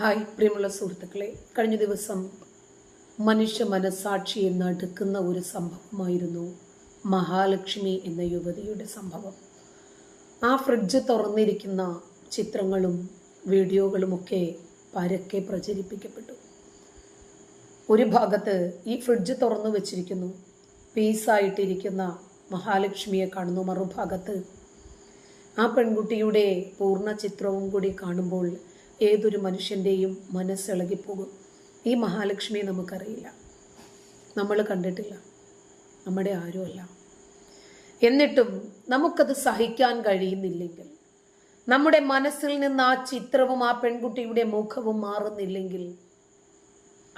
Hi പ്രിയമുള്ള സുഹൃത്തുക്കളെ കഴിഞ്ഞ ദിവസം മനുഷ്യ മനസാക്ഷി എന്നടുക്കുന്ന ഒരു സംഭവമായിരുന്നു മഹാലക്ഷ്മി എന്ന യുവതിയുടെ സംഭവം. ആ ഫ്രിഡ്ജ് തുറന്നിരിക്കുന്ന ചിത്രങ്ങളും വീഡിയോകളുമൊക്കെ പരക്കെ പ്രചരിപ്പിക്കപ്പെട്ടു. ഒരു ഭാഗത്ത് ഈ ഫ്രിഡ്ജ് തുറന്നു വെച്ചിരിക്കുന്നു പീസായിട്ടിരിക്കുന്ന മഹാലക്ഷ്മിയെ കാണുന്നു. മറുഭാഗത്ത് ആ പെൺകുട്ടിയുടെ പൂർണ ചിത്രവും കൂടി കാണുമ്പോൾ ഏതൊരു മനുഷ്യന്റെയും മനസ്സിളകിപ്പോകും. ഈ മഹാലക്ഷ്മിയെ നമുക്കറിയില്ല. നമ്മൾ കണ്ടിട്ടില്ല. നമ്മുടെ ആരുമല്ല. എന്നിട്ടും നമുക്കത് സഹിക്കാൻ കഴിയുന്നില്ലെങ്കിൽ നമ്മുടെ മനസ്സിൽ നിന്ന് ആ ചിത്രവും ആ പെൺകുട്ടിയുടെ മുഖവും മാറുന്നില്ലെങ്കിൽ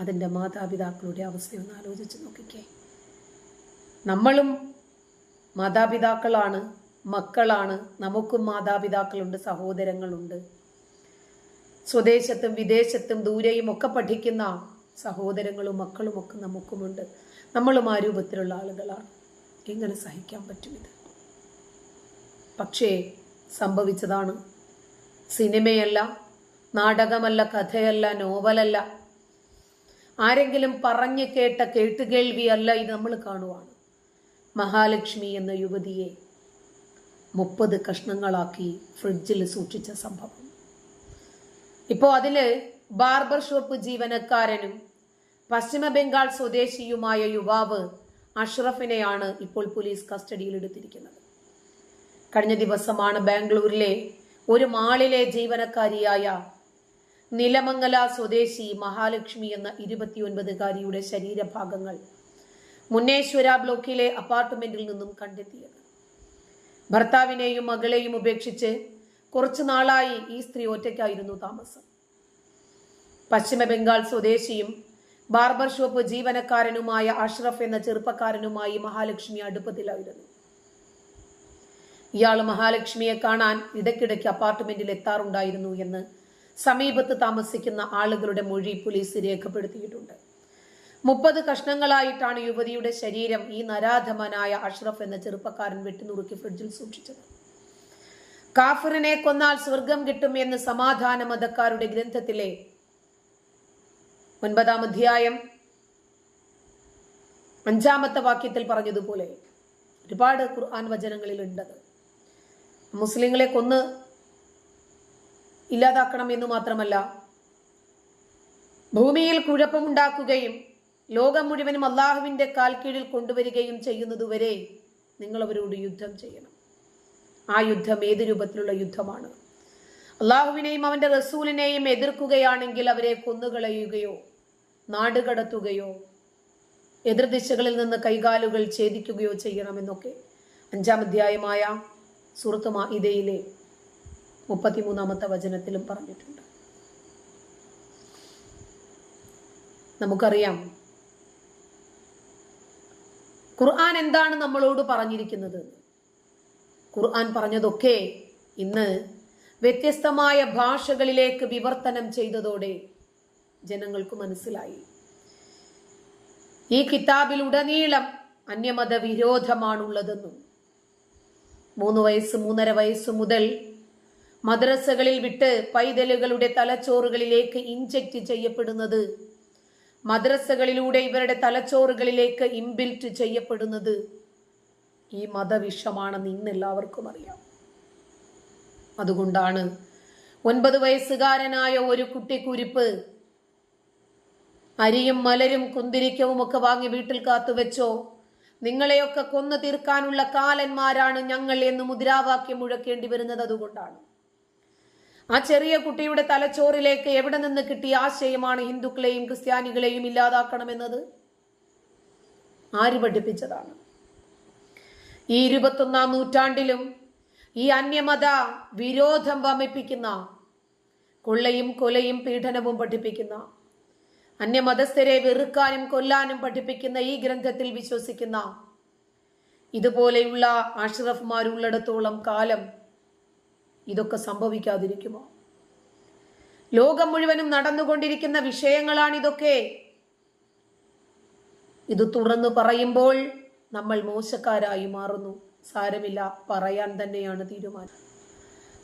അതിന്റെ മാതാപിതാക്കളുടെ അവസ്ഥയൊന്ന് ആലോചിച്ച് നോക്കിക്കേ. നമ്മളും മാതാപിതാക്കളാണ് മക്കളാണ് നമുക്കും മാതാപിതാക്കളുണ്ട് സഹോദരങ്ങളുണ്ട്. സ്വദേശത്തും വിദേശത്തും ദൂരെയും ഒക്കെ പഠിക്കുന്ന സഹോദരങ്ങളും മക്കളും ഒക്കെ നമുക്കുമുണ്ട്. നമ്മളും ആ രൂപത്തിലുള്ള ആളുകളാണ്. എങ്ങനെ സഹിക്കാൻ പറ്റും ഇത്? പക്ഷേ സംഭവിച്ചതാണ്. സിനിമയല്ല നാടകമല്ല കഥയല്ല നോവലല്ല. ആരെങ്കിലും പറഞ്ഞു കേട്ട കേട്ടുകേൾവിയല്ല ഇത് നമ്മൾ കാണുവാണ്. മഹാലക്ഷ്മി എന്ന യുവതിയെ മുപ്പത് കഷ്ണങ്ങളാക്കി ഫ്രിഡ്ജിൽ സൂക്ഷിച്ച സംഭവം. ഇപ്പോൾ അതിൽ ബാർബർ ഷോപ്പ് ജീവനക്കാരനും പശ്ചിമ ബംഗാൾ സ്വദേശിയുമായ യുവാവ് അഷ്റഫിനെയാണ് ഇപ്പോൾ പോലീസ് കസ്റ്റഡിയിൽ എടുത്തിരിക്കുന്നത്. കഴിഞ്ഞ ദിവസമാണ് ബാംഗ്ലൂരിലെ ഒരു മാളിലെ ജീവനക്കാരിയായ നിലമംഗല സ്വദേശി മഹാലക്ഷ്മി എന്ന ഇരുപത്തിയൊൻപതുകാരിയുടെ ശരീരഭാഗങ്ങൾ മുന്നേശ്വര ബ്ലോക്കിലെ അപ്പാർട്ട്മെന്റിൽ നിന്നും കണ്ടെത്തിയത്. ഭർത്താവിനെയും മകളെയും ഉപേക്ഷിച്ച് കുറച്ചു നാളായി ഈ സ്ത്രീ ഒറ്റയ്ക്കായിരുന്നു താമസം. പശ്ചിമ ബംഗാൾ സ്വദേശിയും ബാർബർ ഷോപ്പ് ജീവനക്കാരനുമായ അഷ്റഫ് എന്ന ചെറുപ്പക്കാരനുമായി മഹാലക്ഷ്മി അടുപ്പത്തിലായിരുന്നു. ഇയാൾ മഹാലക്ഷ്മിയെ കാണാൻ ഇടയ്ക്കിടയ്ക്ക് അപ്പാർട്ട്മെന്റിൽ എത്താറുണ്ടായിരുന്നു എന്ന് സമീപത്ത് താമസിക്കുന്ന ആളുകളുടെ മൊഴി പോലീസ് രേഖപ്പെടുത്തിയിട്ടുണ്ട്. മുപ്പത് കഷ്ണങ്ങളായിട്ടാണ് യുവതിയുടെ ശരീരം ഈ നരാധമനായ അഷ്റഫ് എന്ന ചെറുപ്പക്കാരൻ വെട്ടിനുറുക്കി ഫ്രിഡ്ജിൽ സൂക്ഷിച്ചത്. കാഫിറിനെ കൊന്നാൽ സ്വർഗം കിട്ടും എന്ന് സമാധാന മതക്കാരുടെ ഗ്രന്ഥത്തിലെ ഒൻപതാം അധ്യായം അഞ്ചാമത്തെ വാക്യത്തിൽ പറഞ്ഞതുപോലെ ഒരുപാട് ഖുർആൻ വചനങ്ങളിൽ ഉണ്ടത് മുസ്ലിങ്ങളെ കൊന്ന് ഇല്ലാതാക്കണം എന്ന് മാത്രമല്ല ഭൂമിയിൽ കുഴപ്പമുണ്ടാക്കുകയും ലോകം മുഴുവനും അള്ളാഹുവിന്റെ കാൽ കീഴിൽ കൊണ്ടുവരികയും ചെയ്യുന്നതുവരെ നിങ്ങൾ അവരോട് യുദ്ധം ചെയ്യണം. ആ യുദ്ധം ഏത് രൂപത്തിലുള്ള യുദ്ധമാണ്? അള്ളാഹുവിനെയും അവന്റെ റസൂലിനെയും എതിർക്കുകയാണെങ്കിൽ അവരെ കൊന്നുകളയുകയോ നാടുകടത്തുകയോ എതിർദിശകളിൽ നിന്ന് കൈകാലുകൾ ഛേദിക്കുകയോ ചെയ്യണമെന്നൊക്കെ അഞ്ചാം അധ്യായമായ സുഹൃത്ത് മാഇദയിലെ മുപ്പത്തിമൂന്നാമത്തെ വചനത്തിലും പറഞ്ഞിട്ടുണ്ട്. നമുക്കറിയാം ഖുർആൻ എന്താണ് നമ്മളോട് പറഞ്ഞിരിക്കുന്നത്? ഖുർആൻ പറഞ്ഞതൊക്കെ ഇന്ന് വ്യത്യസ്തമായ ഭാഷകളിലേക്ക് വിവർത്തനം ചെയ്തതോടെ ജനങ്ങൾക്ക് മനസ്സിലായി. ഈ കിതാബിൽ ഉടനീളം അന്യമത വിരോധമാണുള്ളതെന്നും മൂന്ന് വയസ്സ് മൂന്നര വയസ്സ് മുതൽ മദ്രസകളിൽ വിട്ട് പൈതലുകളുടെ തലച്ചോറുകളിലേക്ക് ഇൻജക്റ്റ് ചെയ്യപ്പെടുന്നത് മദ്രസകളിലൂടെ ഇവരുടെ തലച്ചോറുകളിലേക്ക് ഇംബിൽറ്റ് ചെയ്യപ്പെടുന്നത് ഈ മതവിഷമാണെന്ന് ഇന്ന് എല്ലാവർക്കും അറിയാം. അതുകൊണ്ടാണ് ഒൻപത് വയസ്സുകാരനായ ഒരു കുട്ടിക്കുരിപ്പ് അരിയും മലരും കുന്തിരിക്കവും ഒക്കെ വാങ്ങി വീട്ടിൽ കാത്തുവെച്ചോ നിങ്ങളെയൊക്കെ കൊന്നു തീർക്കാനുള്ള കാലന്മാരാണ് ഞങ്ങൾ എന്ന് മുദ്രാവാക്യം മുഴക്കേണ്ടി വരുന്നത് അതുകൊണ്ടാണ്. ആ ചെറിയ കുട്ടിയുടെ തലച്ചോറിലേക്ക് എവിടെ നിന്ന് കിട്ടിയ ആശയമാണ് ഹിന്ദുക്കളെയും ക്രിസ്ത്യാനികളെയും ഇല്ലാതാക്കണമെന്നത്? ആര് പഠിപ്പിച്ചതാണ്? ഈ ഇരുപത്തൊന്നാം നൂറ്റാണ്ടിലും ഈ അന്യമത വിരോധം വമിപ്പിക്കുന്ന കൊള്ളയും കൊലയും പീഡനവും പഠിപ്പിക്കുന്ന അന്യമതസ്ഥരെ വെറുക്കാനും കൊല്ലാനും പഠിപ്പിക്കുന്ന ഈ ഗ്രന്ഥത്തിൽ വിശ്വസിക്കുന്ന ഇതുപോലെയുള്ള അഷ്റഫ്മാരുള്ളിടത്തോളം കാലം ഇതൊക്കെ സംഭവിക്കാതിരിക്കുമോ? ലോകം മുഴുവനും നടന്നുകൊണ്ടിരിക്കുന്ന വിഷയങ്ങളാണിതൊക്കെ. ഇത് തുറന്നു പറയുമ്പോൾ നമ്മൾ മോശക്കാരായി മാറുന്നു. സാരമില്ല പറയാൻ തന്നെയാണ് തീരുമാനം.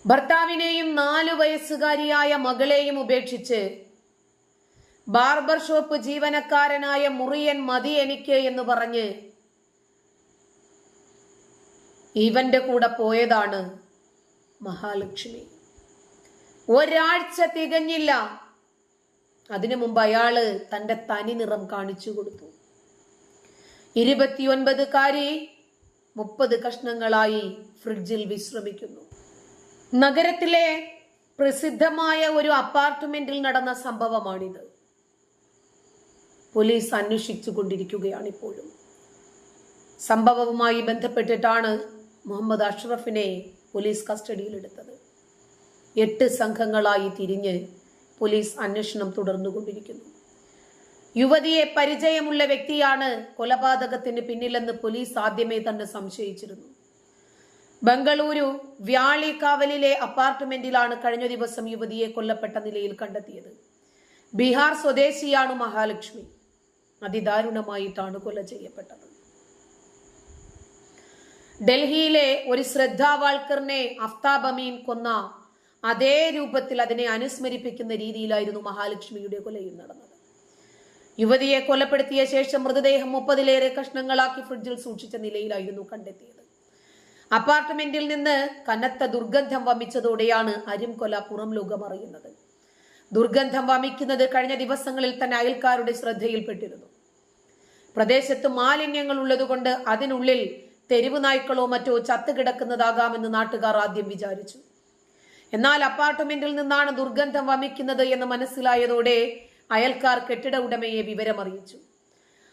ഭർത്താവിനെയും നാലു വയസ്സുകാരിയായ മകളെയും ഉപേക്ഷിച്ച് ബാർബർ ഷോപ്പ് ജീവനക്കാരനായ മുറിയൻ മതി എനിക്ക് എന്ന് പറഞ്ഞ് ഇവന്റെ കൂടെ പോയതാണ് മഹാലക്ഷ്മി. ഒരാഴ്ച തികഞ്ഞില്ല. അതിനു മുമ്പ് അയാൾ തന്റെ തനി നിറം കാണിച്ചു കൊടുത്തു. ഇരുപത്തിയൊൻപതുകാരി മുപ്പത് കഷ്ണങ്ങളായി ഫ്രിഡ്ജിൽ വിശ്രമിക്കുന്നു. നഗരത്തിലെ പ്രസിദ്ധമായ ഒരു അപ്പാർട്ട്മെന്റിൽ നടന്ന സംഭവമാണിത്. പോലീസ് അന്വേഷിച്ചു കൊണ്ടിരിക്കുകയാണ് ഇപ്പോഴും സംഭവവുമായി ബന്ധപ്പെട്ടിട്ടാണ് മുഹമ്മദ് അഷ്റഫിനെ പോലീസ് കസ്റ്റഡിയിലെടുത്തത്. എട്ട് സംഘങ്ങളായി തിരിഞ്ഞ് പോലീസ് അന്വേഷണം തുടർന്നുകൊണ്ടിരിക്കുന്നു. യുവതിയെ പരിചയമുള്ള വ്യക്തിയാണ് കൊലപാതകത്തിന് പിന്നിലെന്ന് പോലീസ് ആദ്യമേ തന്നെ സംശയിച്ചിരുന്നു. ബംഗളൂരു വ്യാളിക്കാവലിലെ അപ്പാർട്ട്മെന്റിലാണ് കഴിഞ്ഞ ദിവസം യുവതിയെ കൊല്ലപ്പെട്ട നിലയിൽ കണ്ടെത്തിയത്. ബീഹാർ സ്വദേശിയാണ് മഹാലക്ഷ്മി. അതിദാരുണമായിട്ടാണ് കൊല ചെയ്യപ്പെട്ടത്. ഡൽഹിയിലെ ഒരു ശ്രദ്ധാവാൾക്കറിനെ അഫ്താബ് അമീൻ കൊന്ന അതേ രൂപത്തിൽ അതിനെ അനുസ്മരിപ്പിക്കുന്ന രീതിയിലായിരുന്നു മഹാലക്ഷ്മിയുടെ കൊലയും നടന്നത്. യുവതിയെ കൊലപ്പെടുത്തിയ ശേഷം മൃതദേഹം മുപ്പതിലേറെ കഷ്ണങ്ങളാക്കി ഫ്രിഡ്ജിൽ സൂക്ഷിച്ച നിലയിലായിരുന്നു കണ്ടെത്തിയത്. അപ്പാർട്ട്മെന്റിൽ നിന്ന് കനത്ത ദുർഗന്ധം വമിച്ചതോടെയാണ് അരിംകൊല പുറം ലോകം അറിയുന്നത്. ദുർഗന്ധം വമിക്കുന്നത് കഴിഞ്ഞ ദിവസങ്ങളിൽ തന്നെ അയൽക്കാരുടെ ശ്രദ്ധയിൽപ്പെട്ടിരുന്നു. പ്രദേശത്ത് മാലിന്യങ്ങൾ ഉള്ളതുകൊണ്ട് അതിനുള്ളിൽ തെരുവ് നായ്ക്കളോ മറ്റോ ചത്തുകിടക്കുന്നതാകാമെന്ന് നാട്ടുകാർ ആദ്യം വിചാരിച്ചു. എന്നാൽ അപ്പാർട്ട്മെന്റിൽ നിന്നാണ് ദുർഗന്ധം വമിക്കുന്നത് എന്ന് മനസ്സിലായതോടെ അയൽക്കാർ കെട്ടിട ഉടമയെ വിവരമറിയിച്ചു.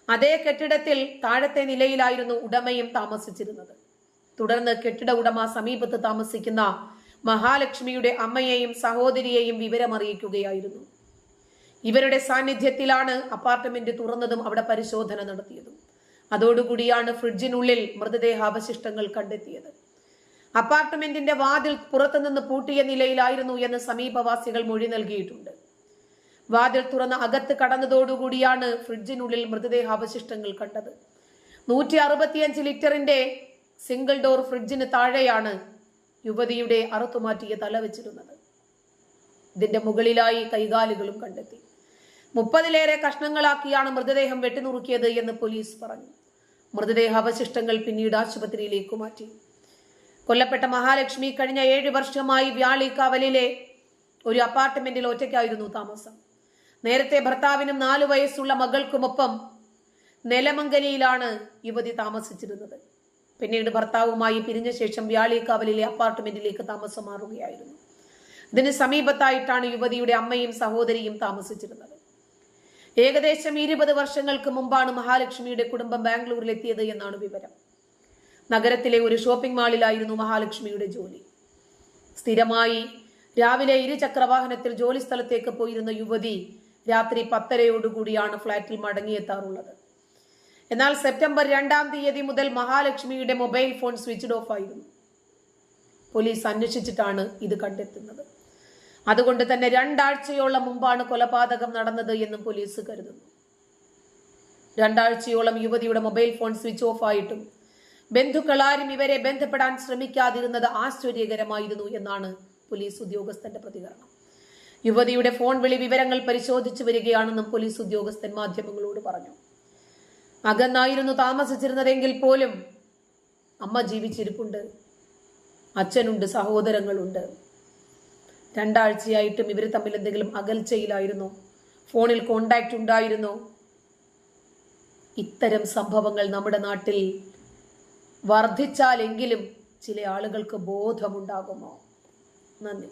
അതേ കെട്ടിടത്തിൽ താഴത്തെ നിലയിലായിരുന്നു ഉടമയും താമസിച്ചിരുന്നത്. തുടർന്ന് കെട്ടിട ഉടമ സമീപത്ത് താമസിക്കുന്ന മഹാലക്ഷ്മിയുടെ അമ്മയെയും സഹോദരിയെയും വിവരമറിയിക്കുകയായിരുന്നു. ഇവരുടെ സാന്നിധ്യത്തിലാണ് അപ്പാർട്ട്മെന്റ് തുറന്നതും അവിടെ പരിശോധന നടത്തിയതും. അതോടുകൂടിയാണ് ഫ്രിഡ്ജിനുള്ളിൽ മൃതദേഹാവശിഷ്ടങ്ങൾ കണ്ടെത്തിയത്. അപ്പാർട്ട്മെന്റിന്റെ വാതിൽ പുറത്തുനിന്ന് പൂട്ടിയ നിലയിലായിരുന്നു എന്ന് സമീപവാസികൾ മൊഴി നൽകിയിട്ടുണ്ട്. വാതിൽ തുറന്ന് അകത്ത് കടന്നതോടുകൂടിയാണ് ഫ്രിഡ്ജിനുള്ളിൽ മൃതദേഹ അവശിഷ്ടങ്ങൾ കണ്ടത്. നൂറ്റി അറുപത്തിയഞ്ച് ലിറ്ററിന്റെ സിംഗിൾ ഡോർ ഫ്രിഡ്ജിന് താഴെയാണ് യുവതിയുടെ അറുത്തുമാറ്റിയ തല വെച്ചിരുന്നത്. ഇതിന്റെ മുകളിലായി കൈകാലുകളും കണ്ടെത്തി. മുപ്പതിലേറെ കഷ്ണങ്ങളാക്കിയാണ് മൃതദേഹം വെട്ടിനുറുക്കിയത് എന്ന് പോലീസ് പറഞ്ഞു. മൃതദേഹ അവശിഷ്ടങ്ങൾ പിന്നീട് ആശുപത്രിയിലേക്ക് മാറ്റി. കൊല്ലപ്പെട്ട മഹാലക്ഷ്മി കഴിഞ്ഞ ഏഴ് വർഷമായി വ്യാളിക്കാവലിലെ ഒരു അപ്പാർട്ട്മെന്റിൽ ഒറ്റയ്ക്കായിരുന്നു താമസം. നേരത്തെ ഭർത്താവിനും നാലു വയസ്സുള്ള മകൾക്കുമൊപ്പം നെലമംഗലിയിലാണ് യുവതി താമസിച്ചിരുന്നത്. പിന്നീട് ഭർത്താവുമായി പിരിഞ്ഞ ശേഷം വ്യാളിക്കാവലിലെ അപ്പാർട്ട്മെന്റിലേക്ക് താമസം മാറുകയായിരുന്നു. ഇതിന് സമീപത്തായിട്ടാണ് യുവതിയുടെ അമ്മയും സഹോദരിയും താമസിച്ചിരുന്നത്. ഏകദേശം ഇരുപത് വർഷങ്ങൾക്ക് മുമ്പാണ് മഹാലക്ഷ്മിയുടെ കുടുംബം ബാംഗ്ലൂരിൽ എത്തിയത് എന്നാണ് വിവരം. നഗരത്തിലെ ഒരു ഷോപ്പിംഗ് മാളിലായിരുന്നു മഹാലക്ഷ്മിയുടെ ജോലി. സ്ഥിരമായി രാവിലെ ഇരുചക്രവാഹനത്തിൽ ജോലി സ്ഥലത്തേക്ക് പോയിരുന്ന യുവതി രാത്രി പത്തരയോടുകൂടിയാണ് ഫ്ളാറ്റിൽ മടങ്ങിയെത്താറുള്ളത്. എന്നാൽ സെപ്റ്റംബർ രണ്ടാം തീയതി മുതൽ മഹാലക്ഷ്മിയുടെ മൊബൈൽ ഫോൺ സ്വിച്ച്ഡ് ഓഫ് ആയിരുന്നു. പോലീസ് അന്വേഷിച്ചിട്ടാണ് ഇത് കണ്ടെത്തുന്നത്. അതുകൊണ്ട് തന്നെ രണ്ടാഴ്ചയോളം മുമ്പാണ് കൊലപാതകം നടന്നത് എന്നും പോലീസ് കരുതുന്നു. രണ്ടാഴ്ചയോളം യുവതിയുടെ മൊബൈൽ ഫോൺ സ്വിച്ച് ഓഫ് ആയിട്ടും ബന്ധുക്കളാരും ഇവരെ ബന്ധപ്പെടാൻ ശ്രമിക്കാതിരുന്നത് ആശ്ചര്യകരമായിരുന്നു എന്നാണ് പോലീസ് ഉദ്യോഗസ്ഥന്റെ പ്രതികരണം. യുവതിയുടെ ഫോൺ വിളി വിവരങ്ങൾ പരിശോധിച്ചു വരികയാണെന്നും പോലീസ് ഉദ്യോഗസ്ഥൻ മാധ്യമങ്ങളോട് പറഞ്ഞു. അകന്നായിരുന്നു താമസിച്ചിരുന്നതെങ്കിൽ പോലും അമ്മ ജീവിച്ചിരിപ്പുണ്ട്. അച്ഛനുണ്ട് സഹോദരങ്ങളുണ്ട്. രണ്ടാഴ്ചയായിട്ടും ഇവർ തമ്മിൽ എന്തെങ്കിലും അകൽച്ചയിലായിരുന്നു. ഫോണിൽ കോണ്ടാക്ട് ഉണ്ടായിരുന്നു. ഇത്തരം സംഭവങ്ങൾ നമ്മുടെ നാട്ടിൽ വർദ്ധിച്ചാലെങ്കിലും ചില ആളുകൾക്ക് ബോധമുണ്ടാകുമോ? നന്ദി.